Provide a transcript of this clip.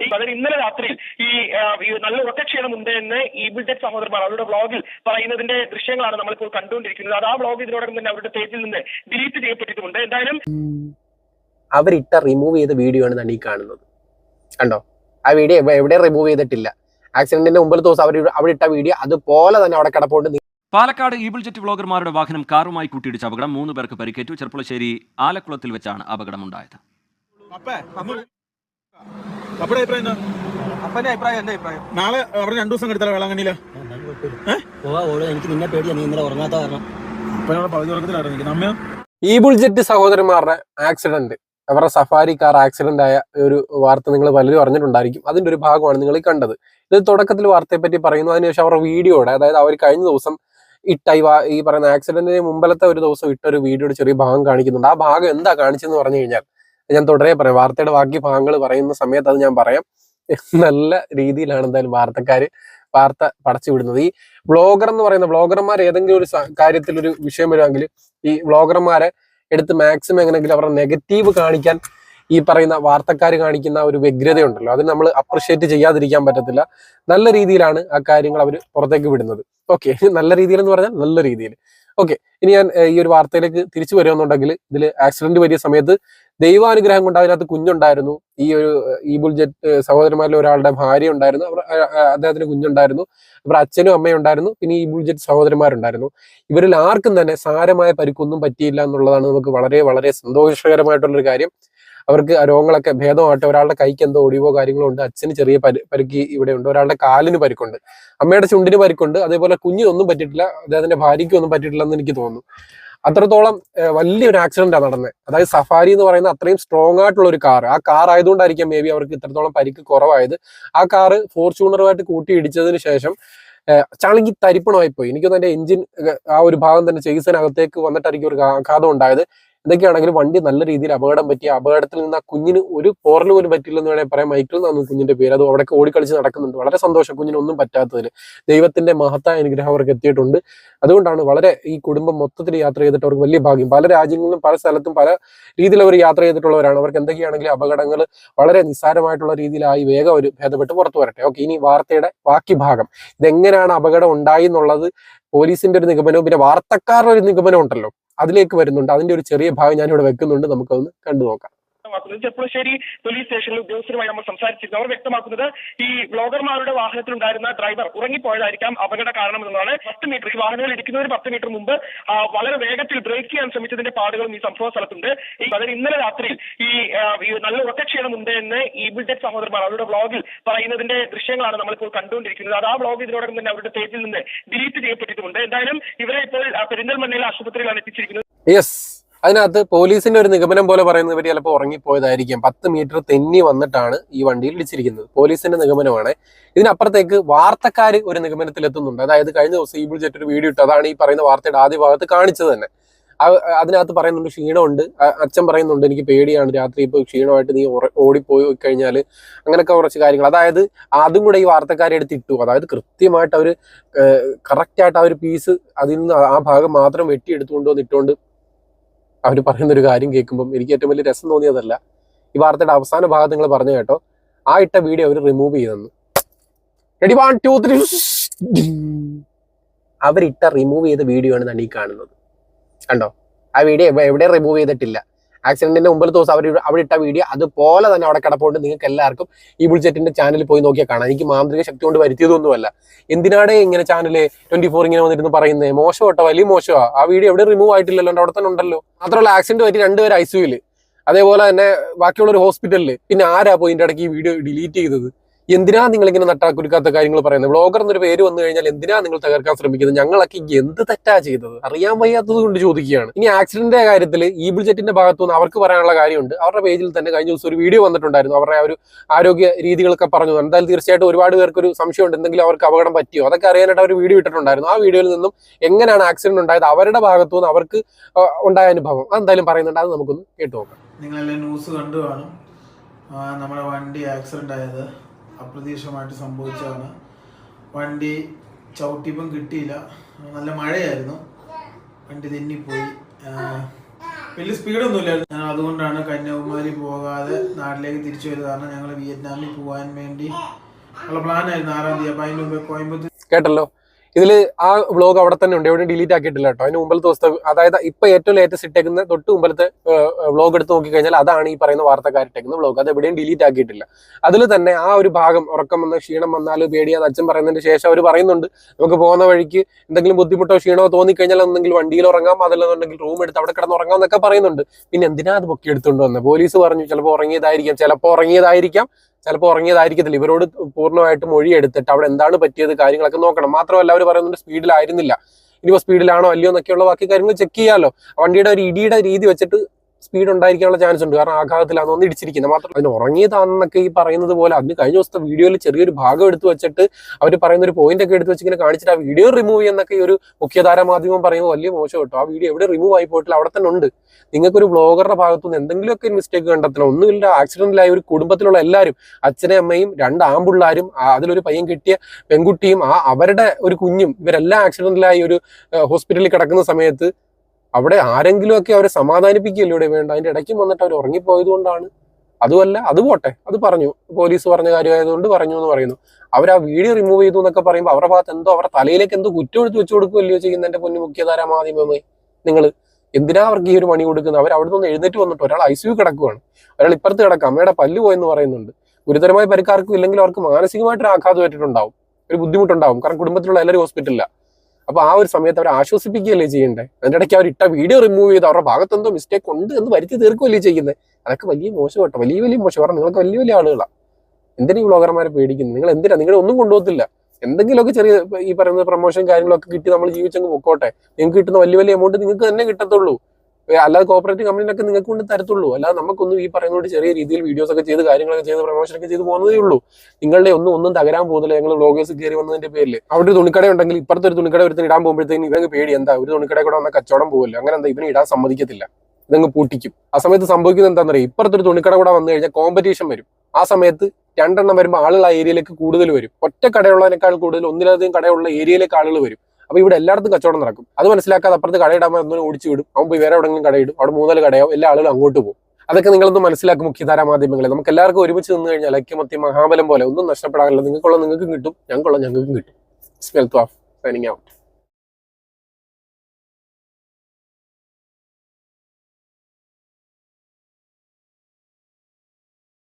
ഈ അതായത് ഇന്നലെ രാത്രിയിൽ ഈ നല്ല ഉറക്കക്ഷീണമുണ്ട് എന്ന് ഈ ബിൽഡറ്റ് സഹോദരന്മാർ അവരുടെ വ്ളോഗിൽ പറയുന്നതിന്റെ ദൃശ്യങ്ങളാണ് നമ്മളിപ്പോൾ കണ്ടുകൊണ്ടിരിക്കുന്നത്. അത് ആ വ്ളോഗ് ഇതിനോടകം തന്നെ അവരുടെ പേജിൽ നിന്ന് ഡിലീറ്റ് ചെയ്യപ്പെട്ടിട്ടുമുണ്ട് എന്തായാലും അവരിട്ട റിമൂവ് ചെയ്ത വീഡിയോ ആണ് തന്നെ ഈ കാണുന്നത്. കണ്ടോ? ആ വീഡിയോ എവിടെ റിമൂവ് ചെയ്തിട്ടില്ല. ആക്സിഡന്റിന്റെ മുമ്പിലത്തെ ദിവസം അവർ അവിടെ ഇട്ട വീഡിയോ അതുപോലെ തന്നെ അവിടെ കിടപ്പുണ്ട്. പാലക്കാട് ഈബിൾ ജെറ്റ് വ്ളോഗർമാരുടെ വാഹനം കാറുമായി കൂട്ടിയിടിച്ച അപകടം. മൂന്ന് പേർക്ക് പരിക്കേറ്റു. ചെറുപ്പുളശ്ശേരി ആലക്കുളത്തിൽ വെച്ചാണ് അപകടമുണ്ടായത്. അപ്പടെ അഭിപ്രായം എന്താ? അപ്പന്റെ അഭിപ്രായം എന്റെ അഭിപ്രായം. നാളെ അവിടെ രണ്ടു ദിവസം എടുത്താലോ വേളാങ്കണ്ണിയിൽ? എനിക്ക് നിന്നെ പേടിയാ നീ ഇന്നലെ ഉറങ്ങാത്ത കാരണം. അപ്പൊ ഞങ്ങളുടെ പകുതി ഉറക്കത്തിലായിരുന്നു അമ്മയോ? ഈ ബുൾജെറ്റ് സഹോദരന്മാരുടെ ആക്സിഡന്റ് അവരുടെ സഫാരി കാർ ആക്സിഡന്റ് ആയ ഒരു വാർത്ത നിങ്ങൾ പലരും അറിഞ്ഞിട്ടുണ്ടായിരിക്കും. അതിന്റെ ഒരു ഭാഗമാണ് നിങ്ങൾ കണ്ടത്. ഇത് തുടക്കത്തിൽ വാർത്തയെ പറ്റി പറയുന്നു. അതിനുശേഷം അവരുടെ വീഡിയോയുടെ അതായത് അവർ കഴിഞ്ഞ ദിവസം ഇട്ട ഈ ഈ പറയുന്ന ആക്സിഡന്റിന് മുമ്പലത്തെ ഒരു ദിവസം ഇട്ട ഒരു വീഡിയോയുടെ ചെറിയ ഭാഗം കാണിക്കുന്നുണ്ട്. ആ ഭാഗം എന്താ കാണിച്ചെന്ന് പറഞ്ഞു കഴിഞ്ഞാൽ ഞാൻ തുടരെ പറയാം. വാർത്തയുടെ ബാക്കി ഭാഗങ്ങൾ പറയുന്ന സമയത്ത് അത് ഞാൻ പറയാം. നല്ല രീതിയിലാണ് എന്തായാലും വാർത്തക്കാര് വാർത്ത പടച്ചു വിടുന്നത്. ഈ വ്ളോഗർ എന്ന് പറയുന്ന വ്ളോഗർമാർ ഏതെങ്കിലും ഒരു കാര്യത്തിൽ ഒരു വിഷയം വരുമെങ്കിൽ ഈ വ്ളോഗർമാരെ എടുത്ത് മാക്സിമം എങ്ങനെയെങ്കിലും അവരുടെ നെഗറ്റീവ് കാണിക്കാൻ ഈ പറയുന്ന വാർത്തക്കാർ കാണിക്കുന്ന ഒരു വ്യഗ്രതയുണ്ടല്ലോ. അത് നമ്മൾ അപ്രിഷ്യേറ്റ് ചെയ്യാതിരിക്കാൻ പറ്റത്തില്ല. നല്ല രീതിയിലാണ് ആ കാര്യങ്ങൾ അവർ പുറത്തേക്ക് വിടുന്നത്. ഓക്കെ നല്ല രീതിയിൽ എന്ന് പറഞ്ഞാൽ നല്ല രീതിയിൽ. ഓക്കെ ഇനി ഞാൻ ഈ ഒരു വാർത്തയിലേക്ക് തിരിച്ചു വരുമെന്നുണ്ടെങ്കിൽ ഇതിൽ ആക്സിഡന്റ് വലിയ സമയത്ത് ദൈവാനുഗ്രഹം കൊണ്ട് അതിനകത്ത് കുഞ്ഞുണ്ടായിരുന്നു. ഈ ഒരു ഈബുൾ ഈ ബുൾജെറ്റ് സഹോദരന്മാരിൽ ഒരാളുടെ ഭാര്യ ഉണ്ടായിരുന്നു. അവർ അദ്ദേഹത്തിന് കുഞ്ഞുണ്ടായിരുന്നു. അവർ അച്ഛനും അമ്മയും ഉണ്ടായിരുന്നു. പിന്നെ ഈ ബുൾജെറ്റ് സഹോദരന്മാരുണ്ടായിരുന്നു. ഇവരിൽ ആർക്കും തന്നെ സാരമായ പരിക്കൊന്നും പറ്റിയില്ല എന്നുള്ളതാണ് നമുക്ക് വളരെ വളരെ സന്തോഷകരമായിട്ടുള്ളൊരു കാര്യം. അവർക്ക് രോഗങ്ങളൊക്കെ ഭേദമായിട്ട് ഒരാളുടെ കൈക്ക് എന്തോ ഒടിവോ കാര്യങ്ങളോ ഉണ്ട്. അച്ഛന് ചെറിയ പരി പരിക്ക് ഇവിടെ ഉണ്ട്. ഒരാളുടെ കാലിന് പരിക്കുണ്ട്. അമ്മയുടെ ചുണ്ടിന് പരിക്കുണ്ട്. അതേപോലെ കുഞ്ഞിനൊന്നും പറ്റിയിട്ടില്ല. അദ്ദേഹത്തിന്റെ ഭാര്യയ്ക്കൊന്നും പറ്റിയിട്ടില്ല എന്ന് എനിക്ക് തോന്നുന്നു. അത്രത്തോളം വലിയൊരു ആക്സിഡന്റാണ് നടന്നത് അതായത് സഫാരി എന്ന് പറയുന്ന അത്രയും സ്ട്രോങ് ആയിട്ടുള്ള ഒരു കാർ ആ കാർ ആയതുകൊണ്ടായിരിക്കാം മേ ബി അവർക്ക് ഇത്രത്തോളം പരിക്ക് കുറവായത്. ആ കാറ് ഫോർച്യൂണറുമായിട്ട് കൂട്ടി ഇടിച്ചതിന് ശേഷം ഏഹ്, തരിപ്പണമായി പോയി എനിക്കൊന്നും എന്റെ എഞ്ചിൻ ആ ഒരു ഭാഗം തന്നെ ചെയ്സിനകത്തേക്ക് വന്നിട്ടായിരിക്കും ഒരു ആഘാതം ഉണ്ടായത്. എന്തൊക്കെയാണെങ്കിലും വണ്ടി നല്ല രീതിയിൽ അപകടം പറ്റി അപകടത്തിൽ നിന്ന് ആ കുഞ്ഞിന് ഒരു പോറൽ പോലും പറ്റില്ലെന്ന് വേണമെങ്കിൽ പറയാം. മൈക്കിൾ എന്നാണ് കുഞ്ഞിന്റെ പേര്. അത് അവിടെ ഓടിക്കളിച്ച് നടക്കുന്നുണ്ട്. വളരെ സന്തോഷം കുഞ്ഞിനൊന്നും പറ്റാത്തതിൽ ദൈവത്തിന്റെ മഹത്തായ അനുഗ്രഹം അവർക്ക് എത്തിയിട്ടുണ്ട്. അതുകൊണ്ടാണ് വളരെ ഈ കുടുംബം മൊത്തത്തിൽ യാത്ര ചെയ്തിട്ട് അവർക്ക് വലിയ ഭാഗ്യം. പല രാജ്യങ്ങളിലും പല സ്ഥലത്തും പല രീതിയിൽ അവർ യാത്ര ചെയ്തിട്ടുള്ളവരാണ്. അവർക്ക് എന്തൊക്കെയാണെങ്കിലും അപകടങ്ങൾ വളരെ നിസ്സാരമായിട്ടുള്ള രീതിയിലായി വേഗം ഒരു ഭേദപ്പെട്ട് പുറത്തു വരട്ടെ. ഓക്കെ ഇനി വാർത്തയുടെ ബാക്കി ഭാഗം. ഇതെങ്ങനെയാണ് അപകടം ഉണ്ടായി എന്നുള്ളത് പോലീസിന്റെ ഒരു നിഗമനവും പിന്നെ വാർത്തക്കാരുടെ ഒരു നിഗമനം ഉണ്ടല്ലോ. അതിലേക്ക് വരുന്നുണ്ട്. അതിന്റെ ഒരു ചെറിയ ഭാഗം ഞാനിവിടെ വെക്കുന്നുണ്ട്. നമുക്കൊന്ന് കണ്ടു നോക്കാം വ്യക്തമാക്കുന്നത്. ചെപ്പുളശ്ശേരി പോലീസ് സ്റ്റേഷനിൽ ഉദ്യോഗസ്ഥരുമായി നമ്മൾ സംസാരിച്ചിരുന്നു. അവർ വ്യക്തമാക്കുന്നത് ഈ വ്ലോഗർമാരുടെ വാഹനത്തിൽ ഉണ്ടായിരുന്ന ഡ്രൈവർ ഉറങ്ങിപ്പോയതായിരിക്കാം അപകട കാരണം എന്നതാണ്. പത്ത് മീറ്റർ ഈ വാഹനങ്ങൾ ഇടിക്കുന്നതിന് പത്ത് മീറ്റർ മുമ്പ് വളരെ വേഗത്തിൽ ബ്രേക്ക് ചെയ്യാൻ ശ്രമിച്ചതിന്റെ പാടുകളും ഈ സംഭവ സ്ഥലത്തുണ്ട്. ഈ അതായത് ഇന്നലെ രാത്രിയിൽ ഈ നല്ല ഉറക്കക്ഷീണമുണ്ട് എന്ന് ഈ ബിൽഡറ്റ് സഹോദരന്മാർ അവരുടെ വ്ളോഗിൽ പറയുന്നതിന്റെ ദൃശ്യങ്ങളാണ് നമ്മളിപ്പോൾ കണ്ടുകൊണ്ടിരിക്കുന്നത്. അത് ആ വ്ളോഗ് ഇതിനോടകം തന്നെ അവരുടെ പേജിൽ നിന്ന് ഡിലീറ്റ് ചെയ്യപ്പെട്ടിട്ടുമുണ്ട് എന്തായാലും ഇവരെ ഇപ്പോൾ പെരിന്തൽമണ്ണയിലെ ആശുപത്രിയിലാണ് എത്തിച്ചിരിക്കുന്നത്. യെസ് അതിനകത്ത് പോലീസിന്റെ ഒരു നിഗമനം പോലെ പറയുന്നത് ഇവർ ചിലപ്പോൾ ഉറങ്ങിപ്പോയതായിരിക്കും. പത്ത് മീറ്റർ തെന്നി വന്നിട്ടാണ് ഈ വണ്ടിയിൽ ഇടിച്ചിരിക്കുന്നത്. പോലീസിന്റെ നിഗമനമാണ്. ഇതിനപ്പുറത്തേക്ക് വാർത്തക്കാർ ഒരു നിഗമനത്തിൽ എത്തുന്നുണ്ട് അതായത് കഴിഞ്ഞ ദിവസം ഈ ബുൾജെറ്റ് ഒരു വീഡിയോ ഇട്ടു. അതാണ് ഈ പറയുന്ന വാർത്തയുടെ ആദ്യ ഭാഗത്ത് കാണിച്ചത് തന്നെ. അതിനകത്ത് പറയുന്നുണ്ട് ക്ഷീണമുണ്ട്. അച്ഛൻ പറയുന്നുണ്ട് എനിക്ക് പേടിയാണ്. രാത്രി ഇപ്പോൾ ക്ഷീണമായിട്ട് നീ ഓടിപ്പോയി കഴിഞ്ഞാൽ അങ്ങനെയൊക്കെ കുറച്ച് കാര്യങ്ങൾ. അതായത് അതും കൂടെ ഈ വാർത്തക്കാരെ എടുത്ത് ഇട്ടു. അതായത് കൃത്യമായിട്ട് അവർ കറക്റ്റായിട്ട് ആ ഒരു പീസ് അതിൽ നിന്ന് ആ ഭാഗം മാത്രം വെട്ടി എടുത്തുകൊണ്ട് വന്ന് ഇട്ടുകൊണ്ട് അവർ പറയുന്ന ഒരു കാര്യം കേൾക്കുമ്പോൾ എനിക്ക് ഏറ്റവും വലിയ രസം തോന്നിയതല്ല. ഈ വാർത്തയുടെ അവസാന ഭാഗം നിങ്ങൾ പറഞ്ഞു കേട്ടോ ആ ഇട്ട വീഡിയോ അവർ റിമൂവ് ചെയ്തെന്ന്. റെഡി വൺ ടു ത്രീ അവരിട്ട റിമൂവ് ചെയ്ത വീഡിയോ ആണ് ഈ കാണുന്നത്. കണ്ടോ? ആ വീഡിയോ എവിടെ റിമൂവ് ചെയ്തിട്ടില്ല. ആക്സിഡന്റിന്റെ മുമ്പിലത്തെ ദിവസം അവർ അവിടെ ഇട്ട വീഡിയോ അതുപോലെ തന്നെ അവിടെ കിടപ്പുണ്ട്. നിങ്ങൾക്ക് എല്ലാവർക്കും ഈ ബുൾജെറ്റിന്റെ ചാനൽ പോയി നോക്കിയാൽ കാണാം. എനിക്ക് മാന്ത്രിക ശക്തി കൊണ്ട് വരുത്തിയതൊന്നുമല്ല. എന്തിനാണ് ഇങ്ങനെ ചാനൽ ട്വന്റി ഫോർ ഇങ്ങനെ വന്നിരുന്ന് പറയുന്നത് മോശം കേട്ടോ വലിയ മോശമാ. ആ വീഡിയോ എവിടെ റിമൂവ് ആയിട്ടില്ലല്ലോ അവിടെ തന്നെ ഉണ്ടല്ലോ. മാത്രമല്ല ആക്സിഡന്റ് പറ്റി രണ്ടുപേർ ഐസിയുൽ അതേപോലെ തന്നെ ബാക്കിയുള്ള ഒരു ഹോസ്പിറ്റലിൽ പിന്നെ ആരാ പോയി ഇടയ്ക്ക് ഈ വീഡിയോ ഡിലീറ്റ് ചെയ്തത്? എന്തിനാ നിങ്ങൾ ഇങ്ങനെ നട്ടാക്കുരുക്കാത്ത കാര്യങ്ങൾ പറയുന്നത്? ബ്ലോഗർ എന്നൊരു പേര് വന്നു കഴിഞ്ഞാൽ എന്തിനാ നിങ്ങൾ തകർക്കാൻ ശ്രമിക്കുന്നത്? ഞങ്ങളൊക്കെ എന്ത് തെറ്റാ ചെയ്തത്? അറിയാൻ വയ്യാത്തത് കൊണ്ട് ചോദിക്കുകയാണ്. ഇനി ആക്സിഡന്റിന്റെ കാര്യത്തിൽ ഈ ബിൾജെറ്റിന്റെ ഭാഗത്തു നിന്ന് അവർക്ക് പറയാനുള്ള കാര്യമുണ്ട്. അവരുടെ പേജിൽ തന്നെ കഴിഞ്ഞ ദിവസം ഒരു വീഡിയോ വന്നിട്ടുണ്ടായിരുന്നു. അവരുടെ ഒരു ആരോഗ്യ രീതികളൊക്കെ പറഞ്ഞു. എന്തായാലും തീർച്ചയായിട്ടും ഒരുപാട് പേർക്ക് ഒരു സംശയമുണ്ട്. എന്തെങ്കിലും അവർക്ക് അപകടം പറ്റിയോ? അതൊക്കെ അറിയാനായിട്ട് അവർ വീഡിയോ ഇട്ടിട്ടുണ്ടായിരുന്നു. ആ വീഡിയോയിൽ നിന്നും എങ്ങനെയാണ് ആക്സിഡന്റ് ഉണ്ടായത്? അവരുടെ ഭാഗത്തു നിന്ന് അവർക്ക് ഉണ്ടായ അനുഭവം. അതെന്തായാലും പറയുന്നുണ്ട്. അത് നമുക്കൊന്ന് കേട്ടു നോക്കാം. നിങ്ങളെല്ലാം ന്യൂസ് കണ്ടു കാണും. നമ്മുടെ വണ്ടി ആക്സിഡന്റ് ആയത്. അപ്രതീക്ഷിതമായിട്ട് സംഭവിച്ചതാണ്. വണ്ടി ചവിട്ടിപ്പം കിട്ടിയില്ല. നല്ല മഴയായിരുന്നു. വണ്ടി തെന്നിപ്പോയി. വലിയ വലിയ സ്പീഡൊന്നുമില്ലായിരുന്നു. ഞാൻ അതുകൊണ്ടാണ് കന്യാകുമാരി പോകാതെ നാട്ടിലേക്ക് തിരിച്ചു വരുന്നത്. കാരണം ഞങ്ങൾ വിയറ്റ്നാമിൽ പോകാൻ വേണ്ടി ഉള്ള പ്ലാനായിരുന്നു ആറാം തീയതി. അപ്പം അതിന് മുമ്പ് കോയമ്പത്തൂർ കേട്ടല്ലോ. ഇതിൽ ആ വ്ലോഗ് അവിടെ തന്നെ ഉണ്ട്. എവിടെയും ഡിലീറ്റ് ആക്കിയിട്ടില്ല കേട്ടോ. അതിന് മുമ്പത്തെ ദിവസത്തെ അതായത് ഇപ്പൊ ഏറ്റവും ലേറ്റസ്റ്റ് ഇട്ടേക്കുന്ന തൊട്ട് മുമ്പത്തെ വ്ലോഗ് എടുത്ത് നോക്കിക്കഴിഞ്ഞാൽ അതാണ് ഈ പറയുന്ന വാർത്തക്കാരിട്ടേക്കുന്ന വ്ലോഗ് അത് എവിടെയും ഡിലീറ്റ് ആക്കിയിട്ടില്ല. അതിൽ തന്നെ ആ ഒരു ഭാഗം ഉറക്കം വന്ന് ക്ഷീണം വന്നാൽ പേടിയാന്ന് അച്ഛൻ പറയുന്നതിന് ശേഷം അവർ പറയുന്നുണ്ട്. നമുക്ക് പോകുന്ന വഴിക്ക് എന്തെങ്കിലും ബുദ്ധിമുട്ടോ ക്ഷീണമോ തോന്നിക്കഴിഞ്ഞാൽ എന്തെങ്കിലും വണ്ടിയിൽ ഉറങ്ങാം. അതല്ലെന്നുണ്ടെങ്കിൽ റൂം എടുത്ത് അവിടെ കിടന്ന് ഉറങ്ങാം എന്നൊക്കെ പറയുന്നുണ്ട്. പിന്നെ എന്തിനാ അത് പൊക്കി എടുത്തുകൊണ്ട് വന്നത് പോലീസ് പറഞ്ഞു ചിലപ്പോൾ ഉറങ്ങിയതായിരിക്കാം. ചിലപ്പോൾ ഉറങ്ങിയതായിരിക്കാം. ചിലപ്പോൾ ഉറങ്ങിയതായിരിക്കത്തില്ല. ഇവരോട് പൂർണമായിട്ട് മൊഴി എടുത്തിട്ട് അവിടെ എന്താണ് പറ്റിയത് കാര്യങ്ങളൊക്കെ നോക്കണം. മാത്രമല്ല അവർ പറയുന്നുണ്ട് സ്പീഡിലായിരുന്നില്ല. ഇനിയിപ്പോൾ സ്പീഡിലാണോ അല്ലയോ എന്നൊക്കെയുള്ള ബാക്കി കാര്യങ്ങൾ ചെക്ക് ചെയ്യാമല്ലോ വണ്ടിയുടെ ഒരു ഇടിയുടെ രീതി വെച്ചിട്ട് സ്പീഡ് ഉണ്ടായിരിക്കാനുള്ള ചാൻസ് ഉണ്ട്. കാരണം ആഘാതത്തിലാണ് ഒന്ന് ഇടിച്ചിരിക്കുന്നത് മാത്രം അതിന് ഉറങ്ങിയതാണെന്നൊക്കെ ഈ പറയുന്നത് പോലെ അതിന് കഴിഞ്ഞ ദിവസത്തെ വീഡിയോയിൽ ചെറിയൊരു ഭാഗം എടുത്തു വെച്ചിട്ട് അവർ പറയുന്ന ഒരു പോയിന്റ് ഒക്കെ എടുത്ത് വെച്ച് ഇങ്ങനെ കാണിച്ചിട്ട് ആ വീഡിയോ റിമൂവ് ചെയ്യുന്നൊക്കെ ഈ ഒരു മുഖ്യധാര മാധ്യമം പറയുമ്പോൾ വലിയ മോശം കേട്ടോ. ആ വീഡിയോ എവിടെ റിമൂവ് ആയി പോയിട്ടില്ല അവിടെ തന്നെ ഉണ്ട്. നിങ്ങൾക്കൊരു ബ്ലോഗറുടെ ഭാഗത്തുനിന്ന് എന്തെങ്കിലുമൊക്കെ മിസ്റ്റേക്ക് കണ്ടെത്തണം. ഒന്നുമില്ല ആക്സിഡന്റിലായ ഒരു കുടുംബത്തിലുള്ള എല്ലാവരും അച്ഛനും അമ്മയും രണ്ട് ആമ്പിള്ളാരും അതിലൊരു പയ്യൻ കിട്ടിയ പെൺകുട്ടിയും ആ അവരുടെ ഒരു കുഞ്ഞും ഇവരെല്ലാം ആക്സിഡന്റിലായി ഒരു ഹോസ്പിറ്റലിൽ കിടക്കുന്ന സമയത്ത് അവിടെ ആരെങ്കിലുമൊക്കെ അവരെ സമാധാനിപ്പിക്കുകയല്ലോ ഇവിടെ വേണ്ട? അതിന്റെ ഇടയ്ക്ക് വന്നിട്ട് അവർ ഉറങ്ങിപ്പോയത് കൊണ്ടാണ്. അതുമല്ല അത് പോട്ടെ അത് പറഞ്ഞു. പോലീസ് പറഞ്ഞ കാര്യമായതുകൊണ്ട് പറഞ്ഞു എന്ന് പറയുന്നു. അവർ ആ വീഡിയോ റിമൂവ് ചെയ്തു എന്നൊക്കെ പറയുമ്പോൾ അവരുടെ ഭാഗത്ത് എന്തോ അവരുടെ തലയിലേക്ക് എന്തോ കുറ്റം എടുത്ത് വെച്ചു കൊടുക്കുകയല്ലയോ ചെയ്യുന്ന എന്റെ പൊന്നു മുഖ്യധാര മാധ്യമമായി നിങ്ങൾ എന്തിനാ അവർക്ക് ഈ ഒരു പണി കൊടുക്കുന്നത്? അവർ അവിടെ നിന്ന് എഴുന്നേറ്റ് വന്നിട്ട് ഒരാൾ ഐ സി കിടക്കുവാണ്. ഒരാൾ ഇപ്പുറത്ത് കിടക്കാം. അമ്മയുടെ പല്ല് പോയെന്ന് പറയുന്നുണ്ട്. ഗുരുതരമായ പരിക്കാർക്കും ഇല്ലെങ്കിൽ അവർക്ക് മാനസികമായിട്ടൊരു ആഘാതം ഏറ്റിട്ടുണ്ടാവും ഒരു ബുദ്ധിമുട്ടുണ്ടാവും. കാരണം കുടുംബത്തിലുള്ള എല്ലാവരും ഹോസ്പിറ്റലിലാണ് അപ്പൊ ആ ഒരു സമയത്ത് അവരെ ആശ്വസിപ്പിക്കുകയല്ലേ ചെയ്യണ്ടേ? അതിന്റെ ഇടയ്ക്ക് അവർ ഇട്ട വീഡിയോ റിമൂവ് ചെയ്ത് അവരുടെ ഭാഗത്ത് എന്തോ മിസ്റ്റേക്ക് ഉണ്ട് എന്ന് വരുത്തി തീർക്കുകയല്ലേ ചെയ്യുന്നത് അതൊക്കെ വലിയ മോശം കേട്ടോ. വലിയ വലിയ മോശം. കാരണം നിങ്ങൾക്ക് വലിയ വലിയ ആളുകളാണ് എന്തിനാ ഈ വ്ളോഗർമാരെ പേടിക്കുന്നത്? നിങ്ങൾ എന്തിനാ? നിങ്ങളെ ഒന്നും കൊണ്ടുപോകത്തില്ല. എന്തെങ്കിലുമൊക്കെ ചെറിയ ഈ പറയുന്ന പ്രൊമോഷൻ കാര്യങ്ങളൊക്കെ കിട്ടി നമ്മൾ ജീവിച്ചങ്ങ് പൊക്കോട്ടെ. നിങ്ങൾക്ക് കിട്ടുന്ന വലിയ വലിയ എമൗണ്ട് നിങ്ങൾക്ക് തന്നെ കിട്ടത്തുള്ളൂ. അല്ലാതെ കോപ്പറേറ്റീവ് കമ്പനിയിലൊക്കെ നിങ്ങൾക്ക് കൊണ്ട് തരത്തുള്ളൂ. അല്ലാതെ നമുക്കൊന്നും ഈ പറയുന്നോട് ചെറിയ രീതിയിൽ വീഡിയോസ് ഒക്കെ ചെയ്ത് കാര്യങ്ങളൊക്കെ ചെയ്ത് പ്രൊമോഷൻ ഒക്കെ ചെയ്ത് പോകുന്നതേ ഉള്ളൂ. നിങ്ങളുടെ ഒന്നും ഒന്നും തകരാൻ പോകുന്നില്ല. ഞങ്ങൾ ബ്ലോഗേഴ്സ് കയറി വന്നതിന്റെ പേരിൽ അവിടെ ഒരു തുണിക്കട ഉണ്ടെങ്കിൽ ഇപ്പുറത്തെ ഒരു തുണിക്കട ഒരുത്തിന് ഇടാൻ പോകുമ്പോഴത്തേക്കും ഇവങ്ങ് പേടി. എന്താ? ഒരു തുണിക്കട കൂടെ വന്ന കച്ചവടം പോകില്ല അങ്ങനെ എന്താ? ഇവന് ഇടാൻ സമ്മതിക്കത്തില്ല. ഇതങ്ങ് പൂട്ടിക്കും. ആ സമയത്ത് സംഭവിക്കുന്നത് എന്താണെന്ന് അറിയാം ഇപ്പുറത്തൊരു തുണിക്കട കൂടെ വന്നു കഴിഞ്ഞാൽ കോമ്പറ്റീഷൻ വരും. ആ സമയത്ത് രണ്ടെണ്ണം വരുമ്പോൾ ആളുകൾ ആ ഏരിയയിലേക്ക് കൂടുതൽ വരും. ഒറ്റ കടയുള്ളതിനേക്കാൾ കൂടുതൽ ഒന്നിലധികം കടയുള്ള ഏരിയയിലേക്ക് ആളുകൾ വരും. അപ്പൊ ഇവിടെ എല്ലായിടത്തും കച്ചവടം നടക്കും. അത് മനസ്സിലാക്കാതെ അപ്പുറത്ത് കടയിടാൻ ഒന്നും ഓടിച്ചു വിടും. അവൻ പോയി വേറെ എവിടെയെങ്കിലും കടയിടും അവിടെ മൂന്നാൽ കടയാവും. എല്ലാ ആളുകളും അങ്ങോട്ട് പോകും. അതൊക്കെ നിങ്ങളൊന്ന് മനസ്സിലാക്കും മുഖ്യധാരാ മാധ്യമങ്ങളെ. നമുക്ക് എല്ലാവർക്കും ഒരുമിച്ച് നിന്ന് കഴിഞ്ഞാൽ ഐക്യമത്യ മഹാബലം പോലെ ഒന്നും നഷ്ടപ്പെടാനില്ല. നിങ്ങൾക്കുള്ള നിങ്ങൾക്കും കിട്ടും. ഞങ്ങൾക്കുള്ള ഞങ്ങൾക്കും കിട്ടും. Of signing out